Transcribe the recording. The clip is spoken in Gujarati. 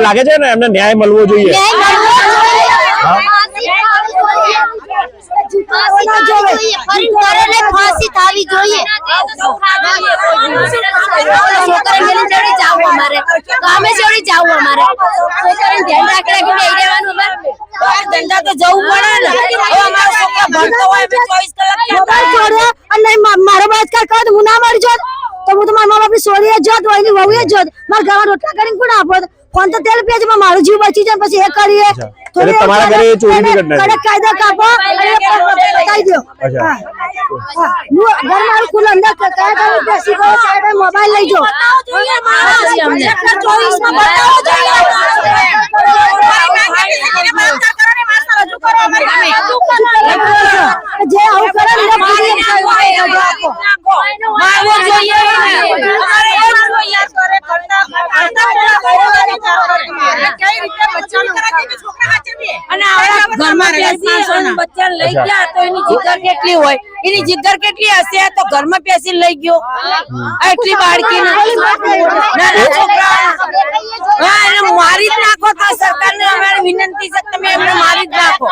લાગે છે ને એમને ન્યાય મળવો જોઈએ. ધંધા તો જવું પડે ને. અમારો છોકરો ભણતો હોય ચોવીસ કલાક અને મારો બળાત્કાર કરો તો હું ના મળી જોત. તો હું તો મારા મા બાપની સોરીએ જ જોત હોય વહુએ જોત. મારા ઘરમાં રોટલા કરીને કોણ આપો ફોન તો તેલ પીએ છે? પણ મારું જીવ બચી જાય પછી એ કરીએ. એટલે તમારા ઘરે એ ચોરીની ઘટના કડક કાયદા કાપો અને બતાવી દો અચ્છા. હા. ઘર મારું ખુલ્લું અંદર કાય ટાઈમે બેસી ગયો સાઈડ મોબાઈલ લઈ જો ચોવીસમાં બતાવો જોઈએ જે આવું કરે અને આવડા ઘરમાં પેસી લઈ ગયા તો એની જીગર કેટલી હોય? એની જીગર કેટલી હશે? તો ઘરમાં પેસી લઈ ગયો. એટલી બાળકી હા એને મારી જ નાખો તો સરકારને અમારે વિનંતી છે તમે એમને મારી જ નાખો.